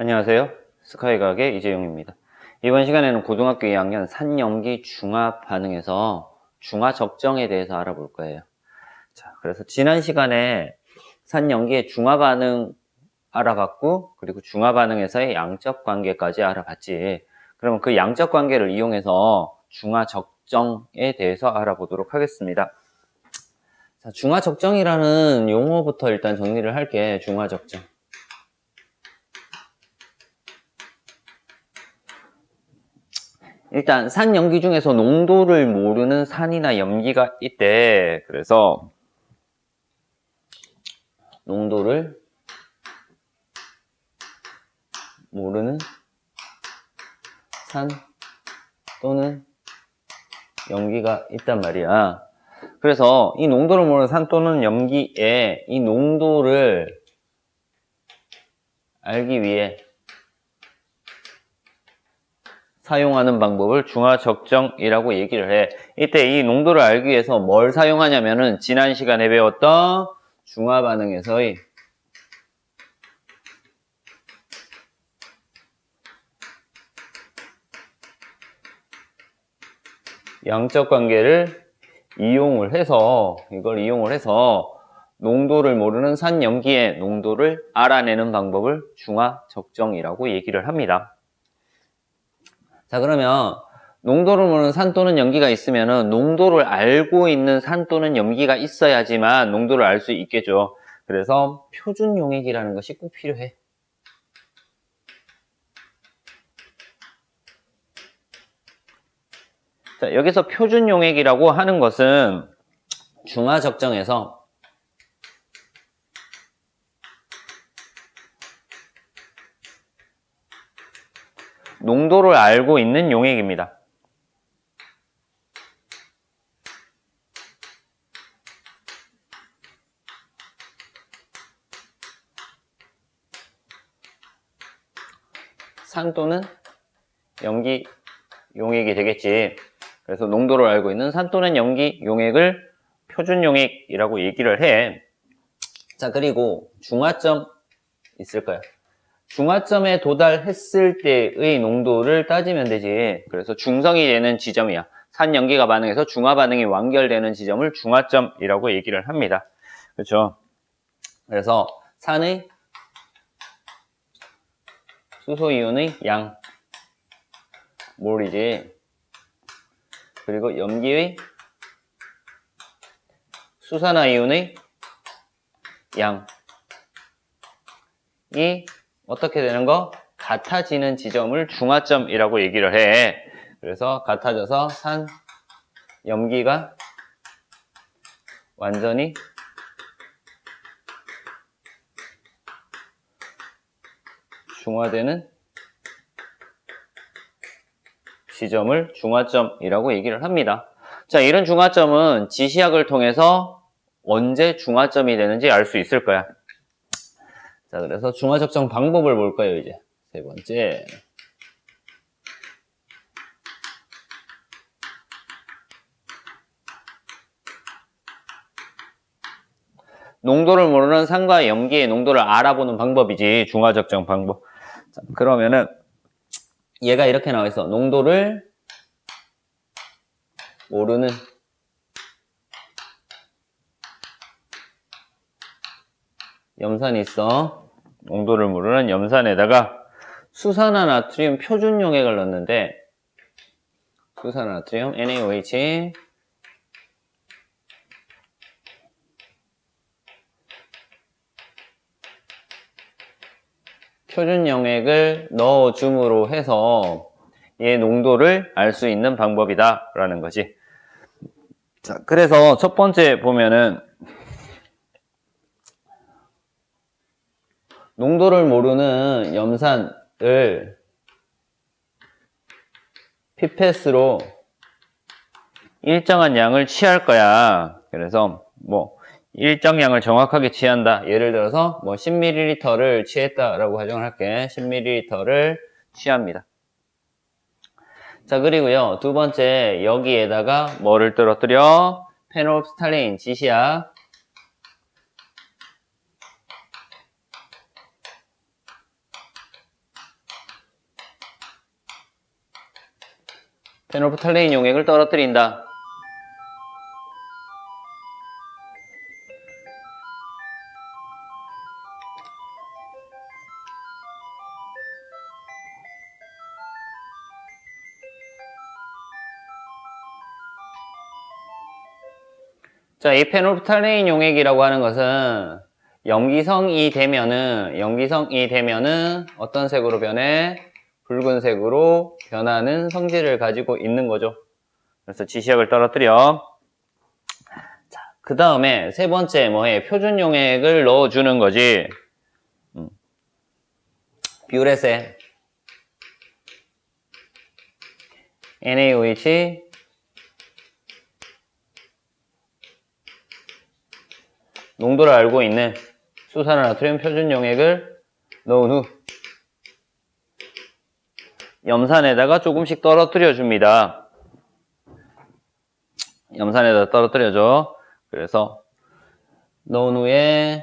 안녕하세요. 스카이각의 이재용입니다. 이번 시간에는 고등학교 2학년 산염기 중화 반응에서 중화 적정에 대해서 알아볼 거예요. 자, 그래서 지난 시간에 산염기의 중화 반응 알아봤고, 그리고 중화 반응에서의 양적 관계까지 알아봤지. 그러면 그 양적 관계를 이용해서 중화 적정에 대해서 알아보도록 하겠습니다. 자, 중화 적정이라는 용어부터 일단 정리를 할게. 중화 적정. 일단 산 염기 중에서 농도를 모르는 산이나 염기가 있대. 그래서 농도를 모르는 산 또는 염기가 있단 말이야. 그래서 이 농도를 모르는 산 또는 염기에 이 농도를 알기 위해 사용하는 방법을 중화적정이라고 얘기를 해. 이때 이 농도를 알기 위해서 뭘 사용하냐면은 지난 시간에 배웠던 중화반응에서의 양적 관계를 이용을 해서 이걸 이용을 해서 농도를 모르는 산염기의 농도를 알아내는 방법을 중화 적정이라고 얘기를 합니다. 자 그러면 농도를 모르는 산 또는 염기가 있으면 농도를 알고 있는 산 또는 염기가 있어야지만 농도를 알 수 있겠죠. 그래서 표준 용액이라는 것이 꼭 필요해. 자, 여기서 표준 용액이라고 하는 것은 중화 적정에서 농도를 알고 있는 용액입니다. 산 또는 염기 용액이 되겠지. 그래서 농도를 알고 있는 산 또는 염기 용액을 표준 용액이라고 얘기를 해. 자, 그리고 중화점 있을까요? 중화점에 도달했을 때의 농도를 따지면 되지. 그래서 중성이 되는 지점이야. 산 염기가 반응해서 중화 반응이 완결되는 지점을 중화점이라고 얘기를 합니다. 그렇죠? 그래서 산의 수소 이온의 양 몰이지. 그리고 염기의 수산화 이온의 양이 어떻게 되는 거? 같아지는 지점을 중화점이라고 얘기를 해. 그래서 같아져서 산 염기가 완전히 중화되는 지점을 중화점이라고 얘기를 합니다. 자, 이런 중화점은 지시학을 통해서 언제 중화점이 되는지 알 수 있을 거야. 자, 그래서 중화 적정 방법을 볼까요, 이제? 세 번째. 농도를 모르는 산과 염기의 농도를 알아보는 방법이지, 중화 적정 방법. 자, 그러면은, 얘가 이렇게 나와 있어. 농도를 모르는 염산이 있어. 농도를 모르는 염산에다가 수산화 나트륨 표준 용액을 넣는데 수산화 나트륨 NaOH 표준 용액을 넣어줌으로 해서 얘 농도를 알 수 있는 방법이다 라는 거지 자 그래서 첫 번째 보면은 농도를 모르는 염산을 피펫으로 일정한 양을 취할 거야. 그래서 뭐 일정량을 정확하게 취한다. 예를 들어서 뭐 10ml를 취했다라고 가정을 할게. 10ml를 취합니다. 자 그리고요 두 번째 여기에다가 뭐를 떨어뜨려? 페놀스탈린 지시약 페놀프탈레인 용액을 떨어뜨린다. 자, 이 페놀프탈레인 용액이라고 하는 것은 염기성이 되면은 염기성이 되면은 어떤 색으로 변해? 붉은색으로 변하는 성질을 가지고 있는 거죠. 그래서 지시약을 떨어뜨려. 자, 그 다음에 세 번째 뭐해? 표준 용액을 넣어주는 거지. 음. 뷰레세 NaOH 농도를 알고 있는 수산화나트륨 표준 용액을 넣은 후 염산에다가 조금씩 떨어뜨려 줍니다. 염산에다 떨어뜨려줘. 그래서 넣은 후에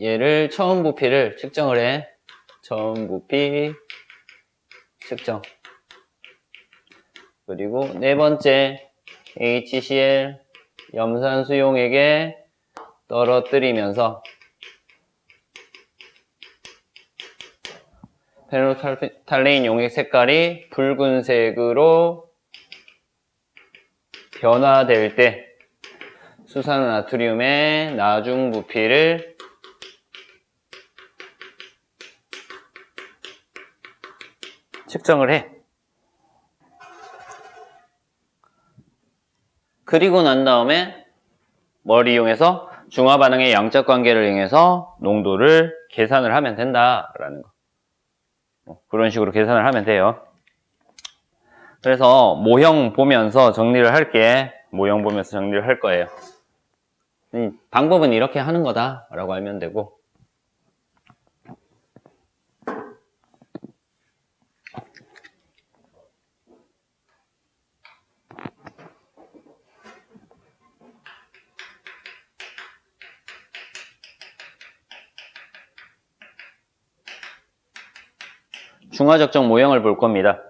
얘를 처음 부피를 측정을 해. 처음 부피 측정. 그리고 네 번째 HCl 염산 수용액에 떨어뜨리면서 페노탈레인 용액 색깔이 붉은색으로 변화될 때 수산나트륨의 나중 부피를 측정을 해. 그리고 난 다음에 뭘 이용해서 중화 반응의 양적 관계를 이용해서 농도를 계산을 하면 된다라는 거. 뭐 그런 식으로 계산을 하면 돼요. 그래서 모형 보면서 정리를 할게. 모형 보면서 정리를 할 거예요. 이 방법은 이렇게 하는 거다라고 알면 되고. 중화적정 모형을 볼 겁니다.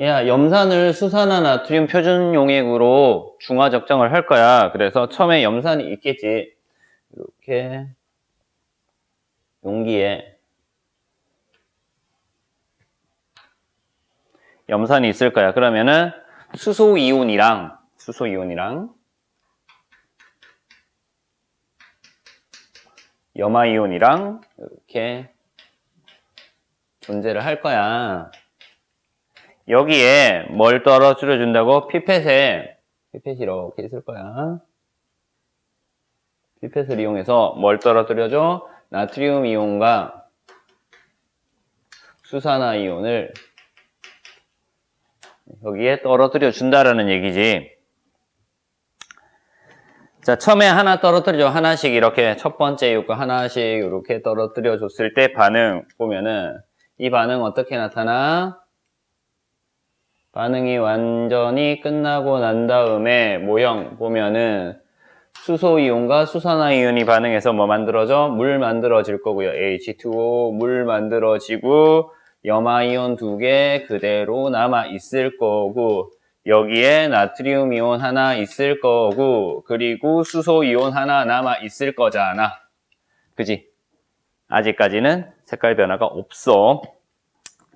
야, 염산을 수산화 나트륨 표준 용액으로 중화 적정을 할 거야. 그래서 처음에 염산이 있겠지. 이렇게 용기에 염산이 있을 거야. 그러면은 수소 이온이랑 수소 이온이랑 염화 이온이랑 이렇게 존재를 할 거야. 여기에 뭘 떨어뜨려 준다고? 피펫에 피펫이 이렇게 있을 거야. 피펫을 이용해서 뭘 떨어뜨려 줘? 나트륨 이온과 수산화 이온을 여기에 떨어뜨려 준다라는 얘기지. 자, 처음에 하나 떨어뜨려 줘. 하나씩 이렇게 첫 번째 이웃과 하나씩 이렇게 떨어뜨려 줬을 때 반응 보면은 이 반응 어떻게 나타나? 반응이 완전히 끝나고 난 다음에 모형 보면은 수소이온과 수산화이온이 반응해서 뭐 만들어져? 물 만들어질 거고요. H2O 물 만들어지고 염화이온 두 개 그대로 남아 있을 거고 여기에 나트륨 이온 하나 있을 거고 그리고 수소 이온 하나 남아 있을 거잖아. 그지? 아직까지는 색깔 변화가 없어.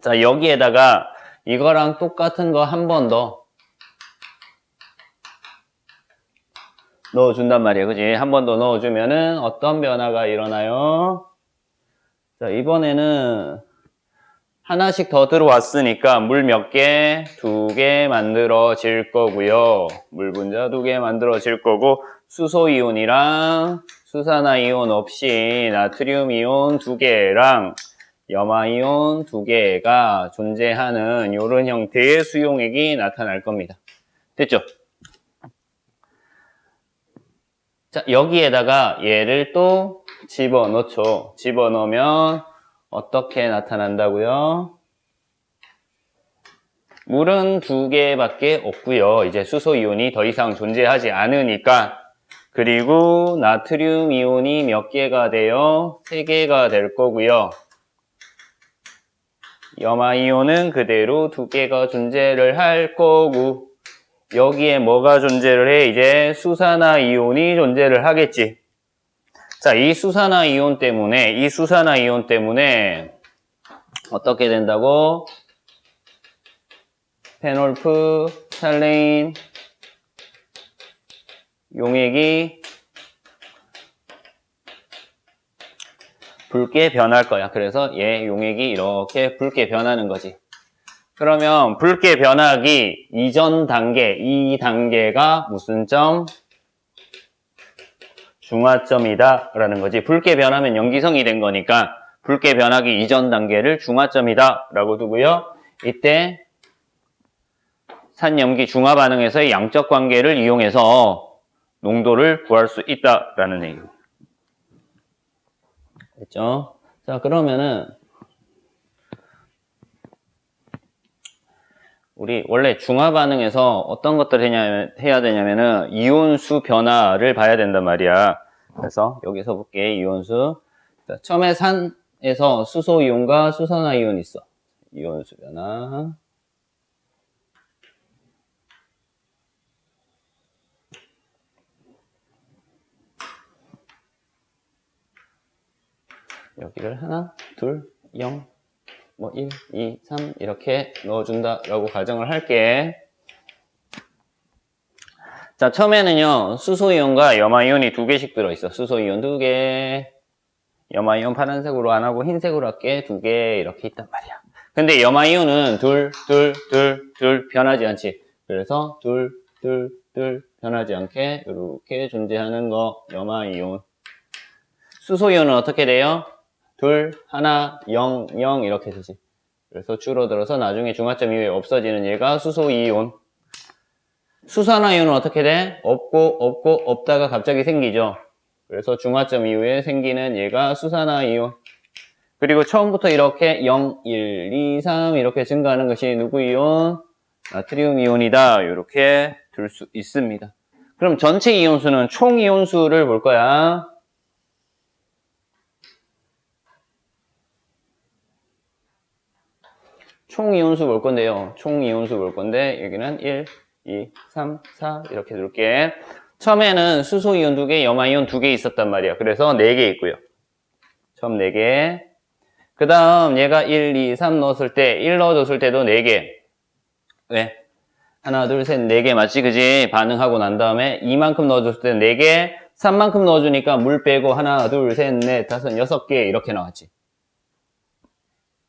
자, 여기에다가 이거랑 똑같은 거 한 번 더 넣어준단 말이에요. 그지? 한 번 더 넣어주면은 어떤 변화가 일어나요? 자, 이번에는 하나씩 더 들어왔으니까 물 몇 개? 두 개 만들어질 거고요. 물 분자 두 개 만들어질 거고 수소 이온이랑 수산화이온 없이 나트륨이온 두 개랑 염화이온 두 개가 존재하는 이런 형태의 수용액이 나타날 겁니다. 됐죠? 자, 여기에다가 얘를 또 집어넣죠. 집어넣으면 어떻게 나타난다고요? 물은 두 개밖에 없고요. 이제 수소 이온이 더 이상 존재하지 않으니까 그리고 나트륨 이온이 몇 개가 돼요? 세 개가 될 거고요. 염화이온은 그대로 두 개가 존재를 할 거고 여기에 뭐가 존재를 해? 이제 수산화이온이 존재를 하겠지. 자, 이 수산화이온 때문에 이 수산화이온 때문에 어떻게 된다고? 페놀프, 살레인, 용액이 붉게 변할 거야. 그래서 얘 용액이 이렇게 붉게 변하는 거지. 그러면 붉게 변하기 이전 단계, 이 단계가 무슨 점? 중화점이다 라는 거지. 붉게 변하면 염기성이 된 거니까 붉게 변하기 이전 단계를 중화점이다 라고 두고요. 이때 산염기 중화 반응에서의 양적 관계를 이용해서 농도를 구할 수 있다라는 얘기입니다. 됐죠? 자, 그러면은 우리 원래 중화 반응에서 어떤 것들을 해야 되냐면은 이온수 변화를 봐야 된단 말이야. 그래서 여기서 볼게 이온수. 자, 처음에 산에서 수소 이온과 수산화 이온이 있어. 이온수 변화. 여기를 하나, 둘, 0, 뭐 1, 2, 3 이렇게 넣어준다라고 가정을 할게. 자, 처음에는요, 수소이온과 염화이온이 두 개씩 들어있어. 수소이온 두 개, 염화이온 파란색으로 안 하고 흰색으로 할게 두 개 이렇게 있단 말이야. 근데 염화이온은 둘, 둘, 둘, 둘 변하지 않지. 그래서 둘, 둘, 둘 변하지 않게 이렇게 존재하는 거 염화이온. 수소이온은 어떻게 돼요? 둘, 하나, 영, 영 이렇게 되지. 그래서 줄어들어서 나중에 중화점 이후에 없어지는 얘가 수소이온. 수산화이온은 어떻게 돼? 없고 없고 없다가 갑자기 생기죠. 그래서 중화점 이후에 생기는 얘가 수산화이온. 그리고 처음부터 이렇게 0, 1, 2, 3 이렇게 증가하는 것이 누구 이온? 나트리움 이온이다. 이렇게 들수 있습니다. 그럼 전체 이온수는 총 이온수를 볼 거야. 총 이온수 볼 건데요. 총 이온수 볼 건데 여기는 1, 2, 3, 4 이렇게 둘게. 처음에는 수소 이온 두 개, 염화 이온 두 개 있었단 말이야. 그래서 네 개 있고요. 처음 네 개. 그 다음 얘가 1, 2, 3 넣었을 때 1 넣어줬을 때도 네 개. 왜? 하나, 둘, 셋, 네 개 맞지? 그지? 반응하고 난 다음에 2만큼 넣어줬을 때네 개, 3만큼 넣어주니까 물 빼고 하나, 둘, 셋, 넷, 다섯, 여섯 개 이렇게 나왔지.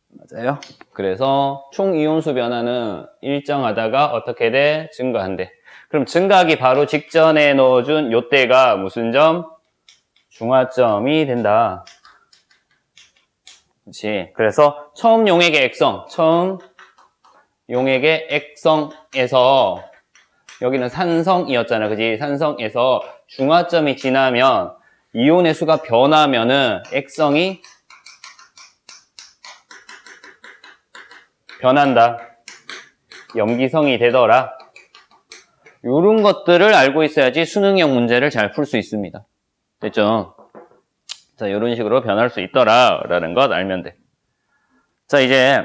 맞아요. 그래서 총 이온수 변화는 일정하다가 어떻게 돼? 증가한대. 그럼 증가하기 바로 직전에 넣어준 요때가 무슨 점? 중화점이 된다. 그렇지. 그래서 처음 용액의 액성, 처음 용액의 액성에서 여기는 산성이었잖아. 그지? 산성에서 중화점이 지나면 이온의 수가 변하면은 액성이 변한다. 염기성이 되더라. 이런 것들을 알고 있어야지 수능형 문제를 잘 풀 수 있습니다. 됐죠? 자, 이런 식으로 변할 수 있더라. 라는 것 알면 돼. 자, 이제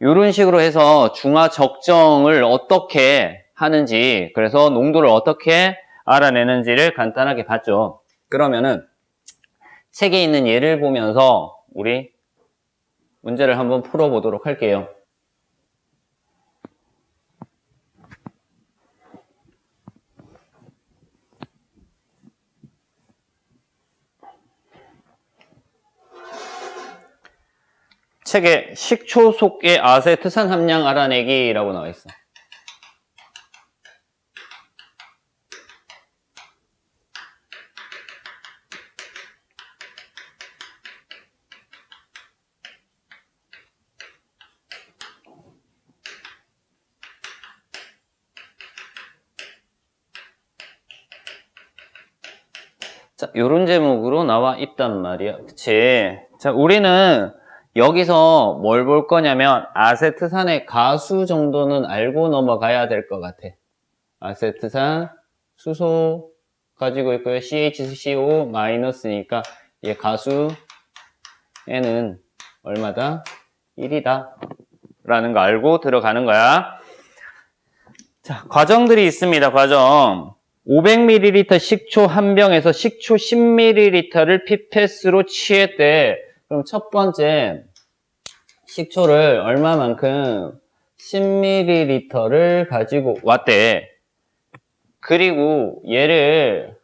이런 식으로 해서 중화 적정을 어떻게 하는지, 그래서 농도를 어떻게 알아내는지를 간단하게 봤죠. 그러면은 책에 있는 예를 보면서 우리 문제를 한번 풀어보도록 할게요. 책에 식초 속의 아세트산 함량 알아내기라고 나와 있어. 자, 요런 제목으로 나와 있단 말이야. 그치? 자, 우리는 여기서 뭘 볼 거냐면 아세트산의 가수 정도는 알고 넘어가야 될 것 같아. 아세트산 수소 가지고 있고요. CHCO 마이너스니까 얘 가수 얘는 얼마다? 1이다. 라는 거 알고 들어가는 거야. 자, 과정들이 있습니다. 과정. 500ml 식초 한 병에서 식초 10ml를 피펫으로 취했대. 그럼 첫 번째 식초를 얼마만큼 10ml를 가지고 왔대. 그리고 얘를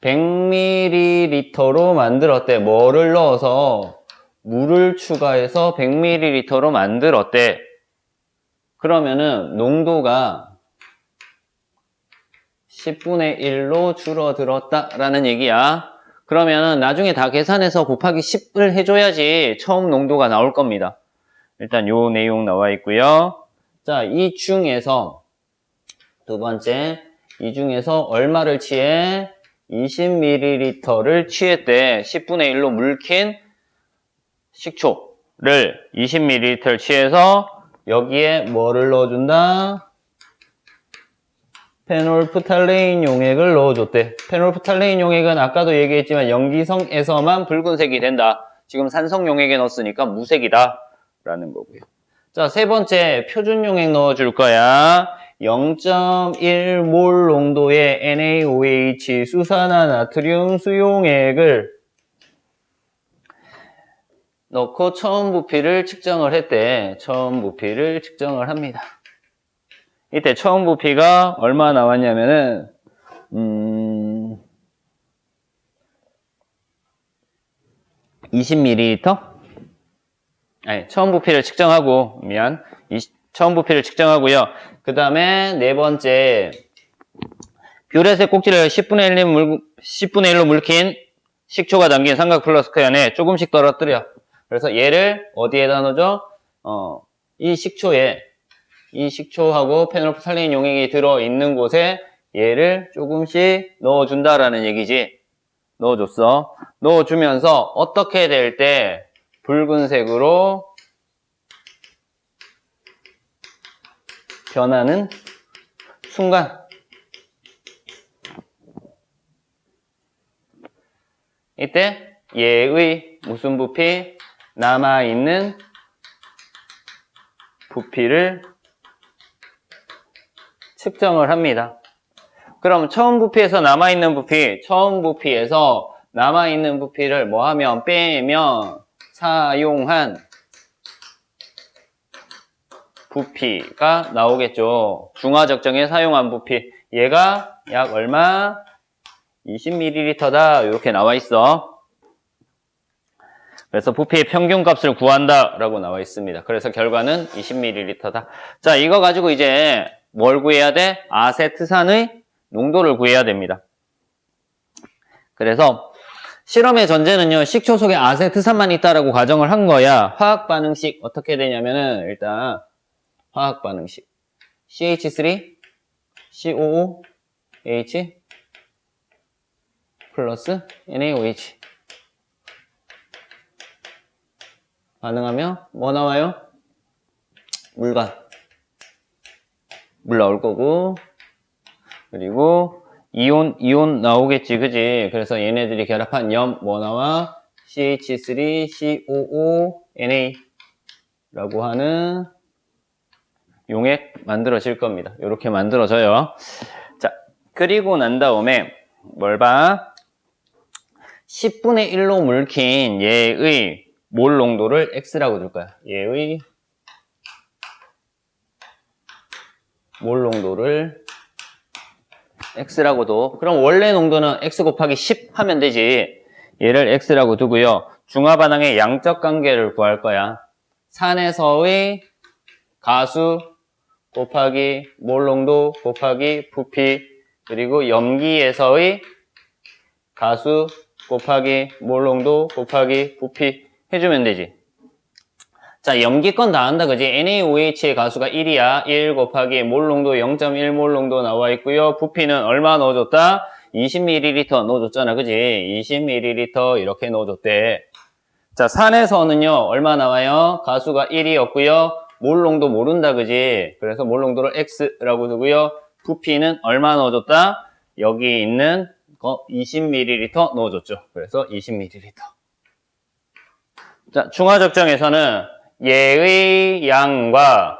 100ml로 만들었대. 뭐를 넣어서 물을 추가해서 100ml로 만들었대. 그러면은 농도가 10분의 1로 줄어들었다라는 얘기야. 그러면 나중에 다 계산해서 곱하기 10을 해줘야지 처음 농도가 나올 겁니다. 일단 요 내용 나와 있고요. 자, 이 중에서 두 번째, 이 중에서 얼마를 취해? 20ml를 취했대. 10분의 1로 물킨 식초를 20ml 취해서 여기에 뭐를 넣어준다? 페놀프탈레인 용액을 넣어줬대. 페놀프탈레인 용액은 아까도 얘기했지만 염기성에서만 붉은색이 된다. 지금 산성 용액에 넣었으니까 무색이다. 라는 거고요. 자, 세 번째 표준 용액 넣어줄 거야. 0.1몰 농도의 NaOH 수산화 나트륨 수용액을 넣고 처음 부피를 측정을 했대. 처음 부피를 측정을 합니다. 이때 처음 부피가 얼마 나왔냐면은 음 20ml 아니 처음 부피를 측정하고 미안 이, 처음 부피를 측정하고요. 그 다음에 네 번째 뷰렛의 꼭지를 10분의 1로 물, 10분의 1로 물킨 식초가 담긴 삼각 플라스크 안에 조금씩 떨어뜨려. 그래서 얘를 어디에다 넣어줘? 어, 이 식초에 이 식초하고 페놀프탈린 용액이 들어있는 곳에 얘를 조금씩 넣어준다라는 얘기지. 넣어줬어. 넣어주면서 어떻게 될 때 붉은색으로 변하는 순간 이때 얘의 무슨 부피? 남아있는 부피를 측정을 합니다. 그럼 처음 부피에서 남아있는 부피, 처음 부피에서 남아있는 부피를 뭐 하면 빼면 사용한 부피가 나오겠죠. 중화적정에 사용한 부피. 얘가 약 얼마? 20ml다. 이렇게 나와 있어. 그래서 부피의 평균 값을 구한다. 라고 나와 있습니다. 그래서 결과는 20ml다. 자, 이거 가지고 이제 뭘 구해야 돼? 아세트산의 농도를 구해야 됩니다. 그래서 실험의 전제는요, 식초 속에 아세트산만 있다라고 가정을 한 거야. 화학 반응식 어떻게 되냐면은 일단 화학 반응식 CH3, COO, H 플러스 NaOH 반응하면 뭐 나와요? 물관 물 나올 거고 그리고 이온 이온 나오겠지 그지? 그래서 얘네들이 결합한 염 뭐 나와? CH3 COO NA 라고 하는 용액 만들어질 겁니다. 이렇게 만들어져요. 자 그리고 난 다음에 뭘 봐? 10분의 1로 물킨 얘의 몰 농도를 X라고 둘 거야. 얘의 몰 농도를 x라고도 그럼 원래 농도는 x 곱하기 10 하면 되지. 얘를 x라고 두고요. 중화 반응의 양적 관계를 구할 거야. 산에서의 가수 곱하기 몰 농도 곱하기 부피 그리고 염기에서의 가수 곱하기 몰 농도 곱하기 부피 해주면 되지 자, 염기건 다 한다, 그지? NaOH의 가수가 1이야. 1 곱하기 몰 농도 0.1 몰 농도 나와 있고요. 부피는 얼마 넣어줬다? 20ml 넣어줬잖아, 그지? 20ml 이렇게 넣어줬대. 자, 산에서는요, 얼마 나와요? 가수가 1이었고요. 몰 농도 모른다, 그지? 그래서 몰 농도를 X라고 두고요. 부피는 얼마 넣어줬다? 여기 있는 거 20ml 넣어줬죠. 그래서 20ml. 자, 중화적정에서는 얘의 양과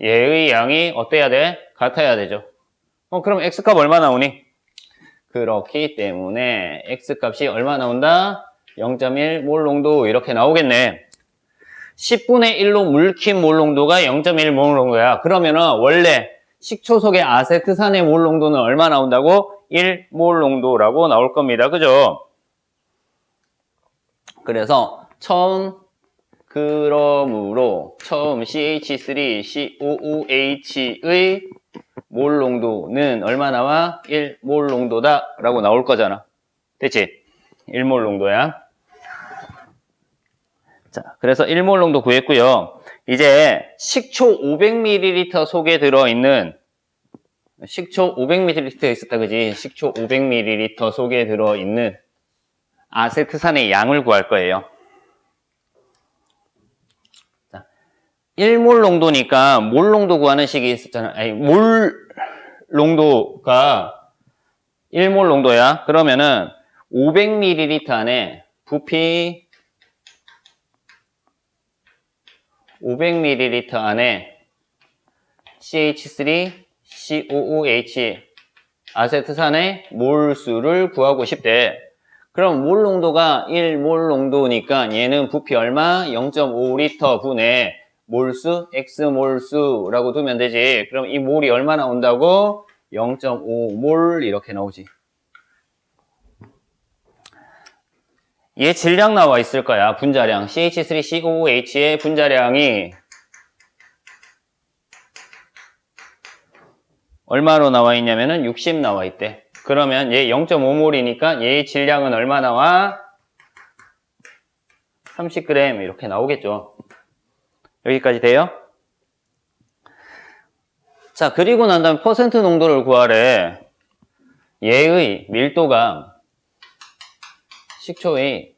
얘의 양이 어때야 돼? 같아야 되죠. 어, 그럼 x값 얼마 나오니? 그렇기 때문에 x값이 얼마 나온다? 0.1 몰 농도 이렇게 나오겠네. 10분의 1로 물킨 몰 농도가 0.1 몰 농도야. 그러면 은 원래 식초 속의 아세트산의 몰 농도는 얼마 나온다고? 1 몰 농도라고 나올 겁니다. 그죠? 그래서 처음 그러므로 처음 CH3COOH의 몰 농도는 얼마 나와? 1몰 농도다 라고 나올 거잖아. 됐지? 1몰 농도야. 자, 그래서 1몰 농도 구했고요. 이제 식초 500ml 속에 들어있는 식초 500ml 있었다 그지? 식초 500ml 속에 들어있는 아세트산의 양을 구할 거예요. 1몰 농도니까 몰 농도 구하는 식이 있었잖아. 아니, 몰 농도가 1몰 농도야. 그러면은 500ml 안에 부피 500ml 안에 CH3, COOH 아세트산의 몰수를 구하고 싶대. 그럼 몰 농도가 1몰 농도니까 얘는 부피 얼마? 0.5L 분의 몰수, X몰수라고 두면 되지. 그럼 이 몰이 얼마 나온다고? 0.5몰 이렇게 나오지. 얘 질량 나와 있을 거야. 분자량. CH3COOH의 분자량이 얼마로 나와 있냐면은 60 나와 있대. 그러면 얘 0.5몰이니까 얘의 질량은 얼마 나와? 30g 이렇게 나오겠죠. 여기까지 돼요? 자, 그리고 난 다음에 퍼센트 농도를 구하래. 얘의 밀도가 식초의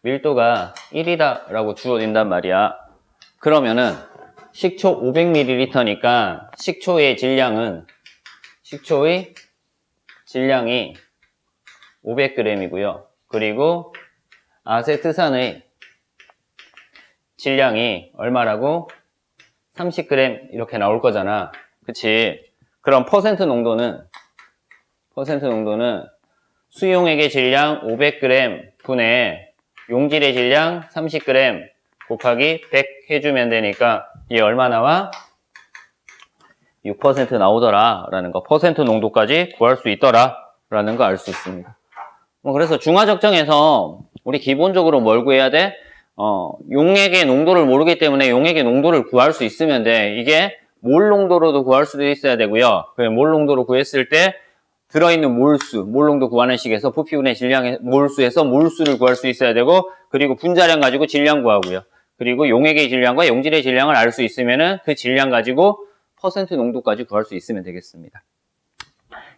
밀도가 1이다 라고 주어진단 말이야. 그러면은 식초 500ml니까 식초의 질량은 식초의 질량이 500g이고요. 그리고 아세트산의 질량이 얼마라고? 30g 이렇게 나올 거잖아. 그치? 그럼 퍼센트 농도는 퍼센트 농도는 수용액의 질량 500g 분의 용질의 질량 30g 곱하기 100 해주면 되니까 이게 얼마 나와? 6% 나오더라 라는 거 퍼센트 농도까지 구할 수 있더라 라는 거 알 수 있습니다 뭐 그래서 중화적정에서 우리 기본적으로 뭘 구해야 돼? 어, 용액의 농도를 모르기 때문에 용액의 농도를 구할 수 있으면 돼 이게 몰 농도로도 구할 수도 있어야 되고요 그몰 농도로 구했을 때 들어있는 몰수, 몰 농도 구하는 식에서 부피분의 질량의 몰수에서 몰수를 구할 수 있어야 되고 그리고 분자량 가지고 질량 구하고요. 그리고 용액의 질량과 용질의 질량을 알 수 있으면은 그 질량 가지고 퍼센트 농도까지 구할 수 있으면 되겠습니다.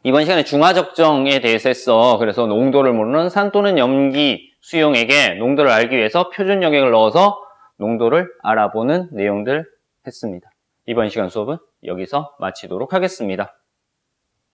이번 시간에 중화적정에 대해서 했어. 그래서 농도를 모르는 산 또는 염기 수용액에 농도를 알기 위해서 표준 영역을 넣어서 농도를 알아보는 내용들 했습니다. 이번 시간 수업은 여기서 마치도록 하겠습니다.